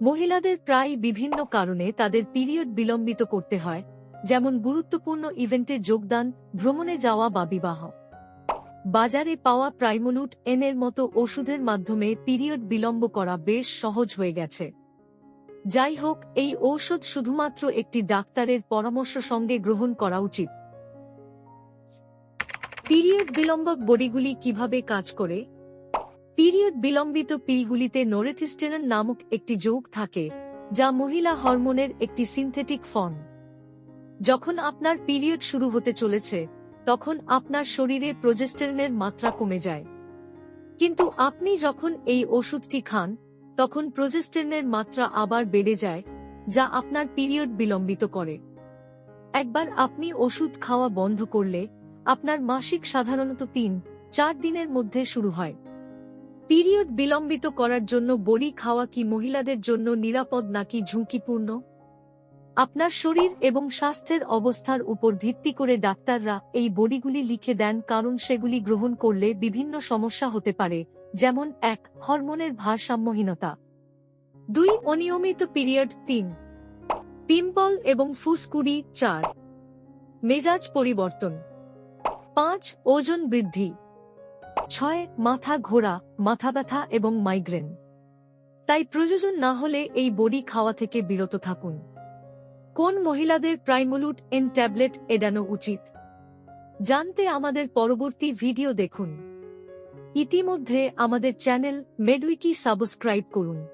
মহিলাদের প্রায় বিভিন্ন কারণে তাদের পিরিয়ড বিলম্বিত করতে হয়, যেমন গুরুত্বপূর্ণ ইভেন্টে যোগদান, ভ্রমণে যাওয়া বা বিবাহ। বাজারে পাওয়া প্রাইমোলুট এনের মতো ওষুধের মাধ্যমে পিরিয়ড বিলম্ব করা বেশ সহজ হয়ে গেছে। যাই হোক, এই ঔষধ শুধুমাত্র একটি ডাক্তারের পরামর্শ সঙ্গে গ্রহণ করা উচিত। পিরিয়ড বিলম্বক বড়িগুলি কীভাবে কাজ করে পিরিয়ড বিলম্বিত পিলগুলিতে নোরেথিস্টেরন নামক একটি যৌগ থাকে, যা মহিলা হরমোনের একটি সিনথেটিক ফর্ম। যখন আপনার পিরিয়ড শুরু হতে চলেছে, তখন আপনার শরীরে প্রজেস্টেরনের মাত্রা কমে যায়। কিন্তু আপনি যখন এই ওষুধটি খান, তখন প্রজেস্টেরনের মাত্রা আবার বেড়ে যায়, যা আপনার পিরিয়ড বিলম্বিত করে। একবার আপনি ওষুধ খাওয়া বন্ধ করলে, আপনার মাসিক সাধারণত তিন, চার দিনের মধ্যে শুরু হয়। পিরিয়ড বিলম্বিত করার জন্য বড়ি খাওয়া কি মহিলাদের জন্য নিরাপদ নাকি ঝুঁকিপূর্ণ? আপনার শরীর এবং স্বাস্থ্যের অবস্থার উপর ভিত্তি করে ডাক্তাররা এই বড়িগুলি লিখে দেন, কারণ সেগুলি গ্রহণ করলে বিভিন্ন সমস্যা হতে পারে, যেমন এক, হরমোনের ভারসাম্যহীনতা। দুই, অনিয়মিত পিরিয়ড। তিন, পিম্পল এবং ফুসকুড়ি। চার, মেজাজ পরিবর্তন। পাঁচ, ওজন বৃদ্ধি। ছয়, মাথা ঘোরা, মাথা ব্যথা এবং মাইগ্রেন তাই প্রয়োজন না হলে এই বড়ি খাওয়া থেকে বিরত থাকুন। কোন মহিলাদের প্রাইমোলুট এন ট্যাবলেট এড়ানো উচিত? জানতে আমাদের পরবর্তী ভিডিও দেখুন। ইতিমধ্যে আমাদের চ্যানেল মেডউইকি সাবস্ক্রাইব করুন।